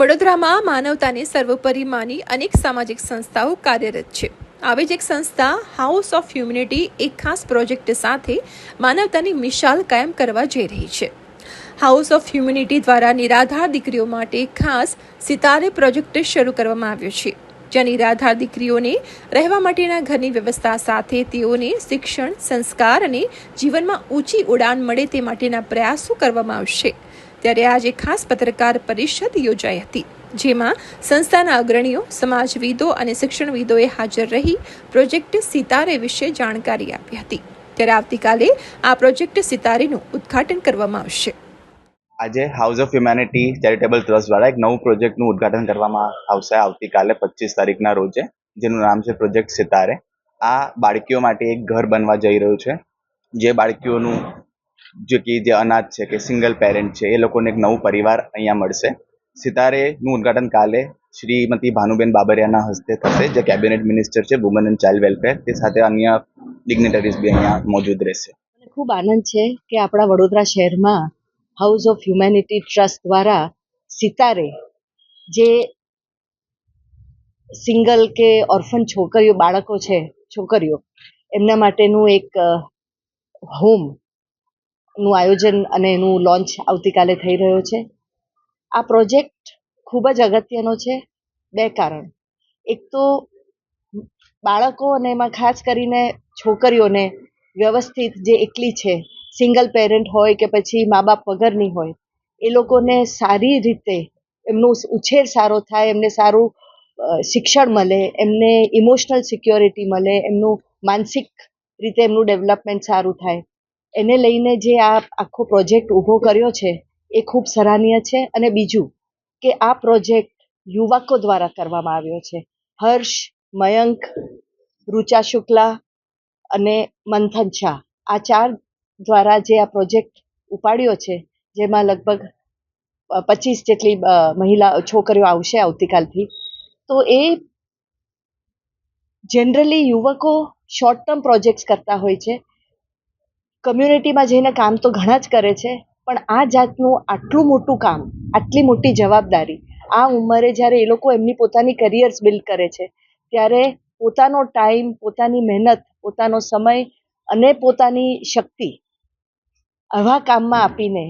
વડોદરામાં માનવતાને સર્વોપરી માની અનેક સામાજિક સંસ્થાઓ કાર્યરત છે. આવી જ એક સંસ્થા હાઉસ ઓફ હ્યુમિનિટી એક ખાસ પ્રોજેક્ટ સાથે માનવતાની મિશાલ કાયમ કરવા જઈ રહી છે. હાઉસ ઓફ હ્યુમિનિટી દ્વારા નિરાધાર દીકરીઓ માટે ખાસ સિતારે પ્રોજેક્ટ શરૂ કરવામાં આવ્યો છે, જ્યાં નિરાધાર દીકરીઓને રહેવા માટેના ઘરની વ્યવસ્થા સાથે તેઓને શિક્ષણ, સંસ્કાર અને જીવનમાં ઊંચી ઉડાન મળે તે માટેના પ્રયાસો કરવામાં આવશે. ત્યારે આજે ખાસ પત્રકાર પરિષદ યોજાઈ હતી, જેમાં સંસ્થાના અગ્રણીઓ, સમાજવિદો અને શિક્ષણવિદોએ હાજર રહી પ્રોજેક્ટ સિતારે વિશે જાણકારી આપી હતી. ત્યારે આવતીકાલે આ પ્રોજેક્ટ સિતારેનું ઉદ્ઘાટન કરવામાં આવશે. આજે house of humanity charitable trust દ્વારા એક નવું પ્રોજેક્ટનું ઉદ્ઘાટન કરવામાં આવશે આવતીકાલે પચીસ તારીખના રોજે, જેનું નામ છે પ્રોજેક્ટ સિતારે. આ બાળકીઓ માટે એક ઘર બનવા જઈ રહ્યું છે. જે બાળકીઓનું જે કે જે અનાથ છે કે સિંગલ પેરેન્ટ છે, એ લોકોને એક નવું પરિવાર અહીંયા મળશે. સિતારેનું ઉદ્ઘાટન કાલે શ્રીમતી ભાનુબેન બાબરિયાના હસ્તે થશે, જે કેબિનેટ મિનિસ્ટર છે વુમન એન્ડ ચાઇલ્ડ વેલફેર તે સાથે અન્ય ડિગ્નેટરીઝ બી અહીંયા મોજૂદ રહેશે. ખૂબ આનંદ છે કે આપણા વડોદરા શહેરમાં હાઉસ ઓફ હ્યુમેનિટી ટ્રસ્ટ દ્વારા સિતારે જે સિંગલ કે ઓર્ફન છોકરીઓ, બાળકો છે, છોકરીઓ, એમના માટેનું એક હોમ નું આયોજન અને એનું લોન્ચ આવતીકાલે થઈ રહ્યો છે. આ પ્રોજેક્ટ ખૂબ જ અગત્યનો છે. બે કારણ. એક તો બાળકો અને એમાં ખાસ કરીને છોકરીઓને વ્યવસ્થિત જે એકલી છે સિંગલ પેરેન્ટ હોય કે પછી મા બાપ વગરની હોય, એ લોકોને સારી રીતે એમનો ઉછેર સારો થાય, એમને સારું શિક્ષણ મળે, એમને ઇમોશનલ સિક્યોરિટી મળે, એમનું માનસિક રીતે એમનું ડેવલપમેન્ટ સારું થાય. એને લઈને જે આ આખો પ્રોજેક્ટ ઊભો કર્યો છે, એ ખૂબ સરાહનીય છે. અને બીજું કે આ પ્રોજેક્ટ યુવકો દ્વારા કરવામાં આવ્યો છે. હર્ષ, મયંક રૂચા શુક્લા અને મંથન શાહ. આ ચાર દ્વારા જે આ પ્રોજેક્ટ ઉપાડ્યો છે, જેમાં લગભગ પચીસ જેટલી મહિલા, છોકરીઓ આવશે આવતીકાલથી. તો એ જનરલી યુવકો શોર્ટ ટર્મ પ્રોજેક્ટ્સ કરતા હોય છે. કમ્યુનિટીમાં જઈને કામ તો ઘણા જ કરે છે, પણ આ જાતનું આટલું મોટું કામ, આટલી મોટી જવાબદારી, આ ઉંમરે જ્યારે એ લોકો એમની પોતાની કરિયર્સ બિલ્ડ કરે છે, ત્યારે પોતાનો ટાઈમ પોતાની મહેનત, પોતાનો સમય અને પોતાની શક્તિ આવા કામમાં આપીને,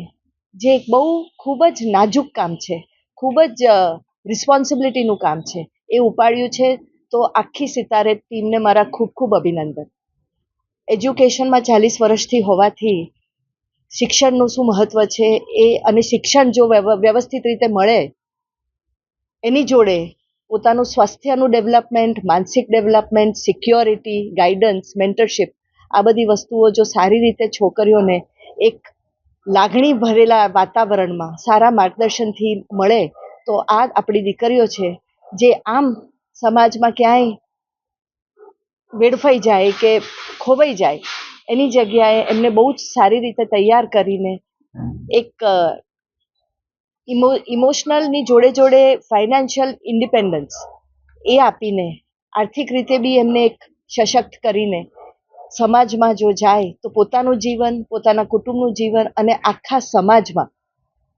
જે એક બહુ ખૂબ જ નાજુક કામ છે, ખૂબ જ રિસ્પોન્સિબિલિટીનું કામ છે, એ ઉપાડ્યું છે, તો આખી સિતારે ટીમને મારા ખૂબ ખૂબ અભિનંદન. એજ્યુકેશનમાં ચાલીસ વર્ષથી હોવાથી શિક્ષણનું શું મહત્વ છે એ અને શિક્ષણ જો વ્યવ- વ્યવસ્થિત રીતે મળે, એની જોડે પોતાનું સ્વાસ્થ્યનું ડેવલપમેન્ટ, માનસિક ડેવલપમેન્ટ, સિક્યોરિટી, ગાઈડન્સ, મેન્ટરશિપ આ બધી વસ્તુઓ જો સારી રીતે છોકરીઓને એક લાગણી ભરેલા વાતાવરણમાં સારા માર્ગદર્શનથી મળે, તો આ આપણી દીકરીઓ છે જે આમ સમાજમાં ક્યાંય વેડફાઈ જાય કે ખોવાઈ જાય, એની જગ્યાએ એમને બહુ જ સારી રીતે તૈયાર કરીને એક ઇમો, ઇમોશનલની જોડે જોડે ફાઇનાન્શિયલ ઇન્ડિપેન્ડન્સ એ આપીને આર્થિક રીતે બી એમને એક સશક્ત કરીને સમાજમાં જો જાય તો પોતાનું જીવન, પોતાના કુટુંબનું જીવન અને આખા સમાજમાં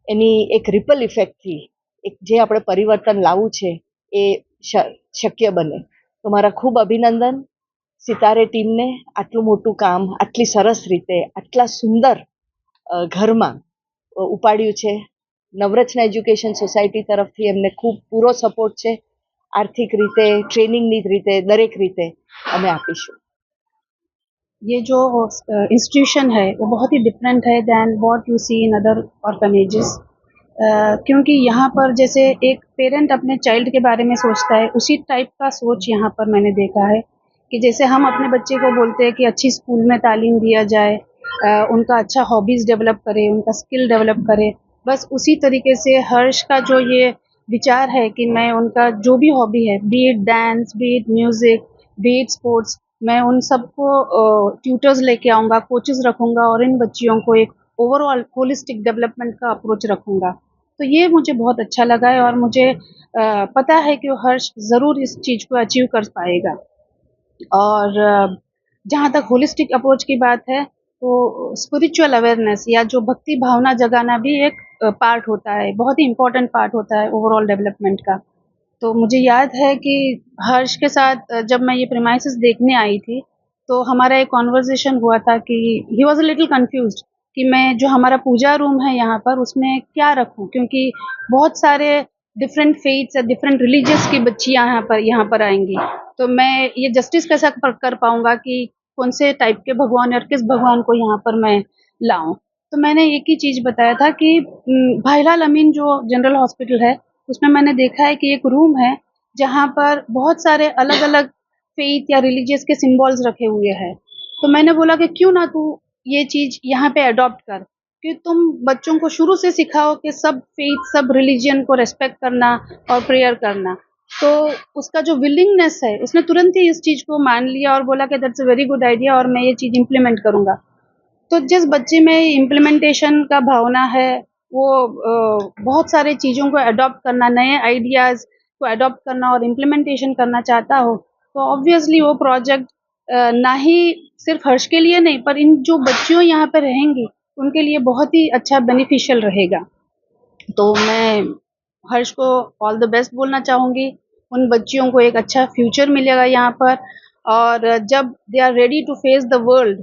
એની એક રિપલ ઇફેક્ટથી એક જે આપણે પરિવર્તન લાવવું છે એ શક્ય બને. તો મારા ખૂબ અભિનંદન. સિતારે ટીમને આટલું મોટું કામ આટલી સરસ રીતે આટલા સુંદર અ, ઘરમાં અ, ઉપાડ્યું છે નવરત્ન એજ્યુકેશન સોસાયટી તરફથી એમને ખૂબ પૂરો સપોર્ટ છે આર્થિક રીતે ટ્રેનિંગની રીતે દરેક રીતે અમે આપીશું ये जो इंस्टीट्यूशन है वो बहुत ही डिफरेंट है than what you see in other organisations क्योंकि यहाँ पर जैसे एक पेरेंट अपने चाइल्ड के बारे में सोचता है उसी टाइप का सोच यहाँ पर मैंने देखा है कि जैसे हम अपने बच्चे को बोलते हैं कि अच्छी स्कूल में तालीम दिया जाए अ, उनका अच्छा हॉबीज़ डेवलप करें उनका स्किल डेवलप करें। बस उसी तरीके से हर्ष का जो ये विचार है कि मैं उनका जो भी हॉबी है be it dance be it music be it sports मैं उन सबको ट्यूटर्स लेके आऊँगा कोचेस रखूँगा और इन बच्चियों को एक ओवरऑल होलिस्टिक डेवलपमेंट का अप्रोच रखूँगा। तो ये मुझे बहुत अच्छा लगा है और मुझे अ, पता है कि हर्ष ज़रूर इस चीज़ को अचीव कर पाएगा। और जहाँ तक होलिस्टिक अप्रोच की बात है तो स्पिरिचुअल अवेयरनेस या जो भक्ति भावना जगाना भी एक पार्ट होता है, बहुत ही इम्पोर्टेंट पार्ट होता है ओवरऑल डेवलपमेंट का। तो मुझे याद है कि हर्ष के साथ जब मैं ये प्रेमाइसिस देखने आई थी तो हमारा एक कॉन्वर्जेशन हुआ था कि he was a little confuse कि मैं जो हमारा पूजा रूम है यहाँ पर उसमें क्या रखूँ? क्योंकि बहुत सारे डिफरेंट फेथ्स या डिफरेंट रिलीजियस की बच्चियाँ यहाँ पर यहाँ पर आएँगी। तो मैं ये जस्टिस कैसा कर पाऊँगा कि कौन से टाइप के भगवान और किस भगवान को यहाँ पर मैं लाऊं? तो मैंने एक ही चीज़ बताया था कि भाईलाल अमीन जो जनरल हॉस्पिटल है, उसमें मैंने देखा है कि एक रूम है जहाँ पर बहुत सारे अलग अलग फेथ या रिलीजियस के सिंबल्स रखे हुए हैं। तो मैंने बोला कि क्यों ना तू ये चीज़ यहाँ पे अडॉप्ट कर। कि तुम बच्चों को शुरू से सिखाओ कि सब फेथ सब रिलीजन को रेस्पेक्ट करना और प्रेयर करना। तो उसका जो विलिंगनेस है, उसने तुरंत ही इस चीज़ को मान लिया और बोला कि that's a very good idea और मैं ये चीज़ इम्प्लीमेंट करूँगा। तो जिस बच्चे में इम्प्लीमेंटेशन का भावना है, वो बहुत सारे चीज़ों को अडॉप्ट करना, नए आइडियाज़ को अडॉप्ट करना और इम्प्लीमेंटेशन करना चाहता हो तो ऑब्वियसली वो प्रोजेक्ट ना ही सिर्फ़ हर्ष के लिए नहीं, पर इन जो बच्चियों यहाँ पर रहेंगी उनके लिए बहुत ही अच्छा बेनिफिशियल रहेगा। तो मैं हर्ष को ऑल द बेस्ट बोलना चाहूँगी। उन बच्चियों को एक अच्छा फ्यूचर मिलेगा यहाँ पर। और जब they are ready to face the world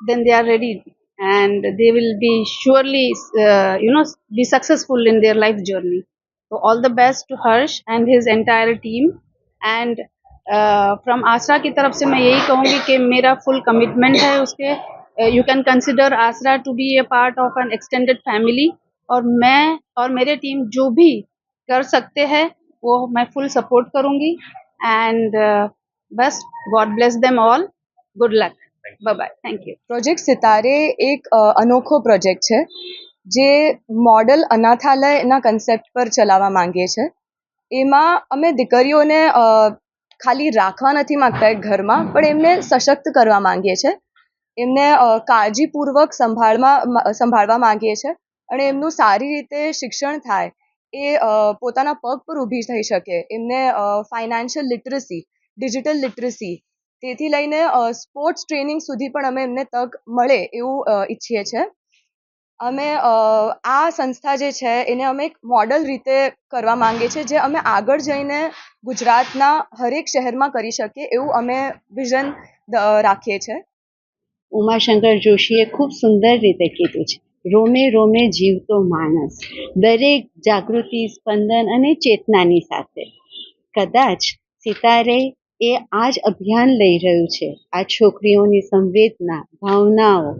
then they are ready and they will be surely you know be successful in their life journey तो all the best to Harsh and his entire team and from Aasra की तरफ़ से मैं यही कहूँगी कि मेरा full commitment है उसके। you can consider Aasra to be a part of an extended family और मैं और मेरे टीम जो भी कर सकते हैं वो मैं फुल सपोर्ट करूँगी एंड बस God bless them all good luck bye bye thank you project Sitare એક અ, અનોખો પ્રોજેક્ટ છે જે મોડલ અનાથાલયના કન્સેપ્ટ પર ચલાવવા માંગીએ છે એમાં અમે દીકરીઓને અ, ખાલી રાખવા નથી માંગતા એક ઘરમાં પણ એમને સશક્ત કરવા માંગીએ છે એમને કાળજીપૂર્વક સંભાળમાં સંભાળવા માંગીએ છીએ અને એમનું સારી રીતે શિક્ષણ થાય એ પોતાના પગ પર ઊભી થઈ શકે. એમને ફાઇનાન્શિયલ લિટરસી ડિજિટલ લિટરસી તેથી લઈને સ્પોર્ટ્સ ટ્રેનિંગ સુધી પણ અમે એમને તક મળે એવું ઈચ્છીએ છીએ અમે આ સંસ્થા જે છે એને અમે એક મોડલ રીતે કરવા માંગીએ છીએ જે અમે આગળ જઈને ગુજરાતના હરેક શહેરમાં કરી શકીએ એવું અમે વિઝન રાખીએ છીએ ઉમાશંકર જોશીએ ખૂબ સુંદર રીતે કીધું છે. રોમે રોમે જીવતો માણસ, દરેક જાગૃતિ, સ્પંદન અને ચેતનાની સાથે. કદાચ સિતારે એ આ જ અભિયાન લઈ રહ્યું છે. આ છોકરીઓની સંવેદના, ભાવનાઓ,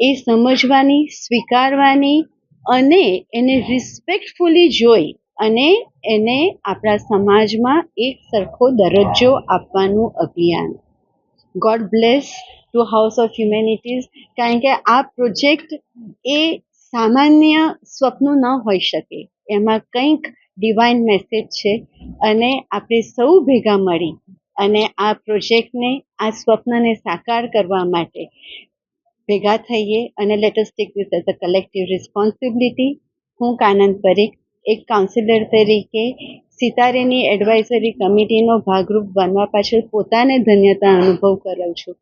એ સમજવાની, સ્વીકારવાની અને એને રિસ્પેક્ટફુલી જોઈ અને એને આપણા સમાજમાં એક સરખો દરજ્જો આપવાનું અભિયાન. God bless to house of humanities કારણ કે આ પ્રોજેક્ટ એ સામાન્ય સ્વપ્ન ન હોઈ શકે. એમાં કંઈક ડિવાઇન મેસેજ છે અને આપણે સૌ ભેગા મળી અને આ પ્રોજેક્ટને આ સ્વપ્નને સાકાર કરવા માટે ભેગા થઈએ અને let take with as a collective responsibility હું કાનંદ પરીખ, એક કાઉન્સિલર તરીકે સિતારેની એડવાઇઝરી કમિટીનો ભાગરૂપ બનવા પાછળ પોતાને ધન્યતા અનુભવ કરું છું.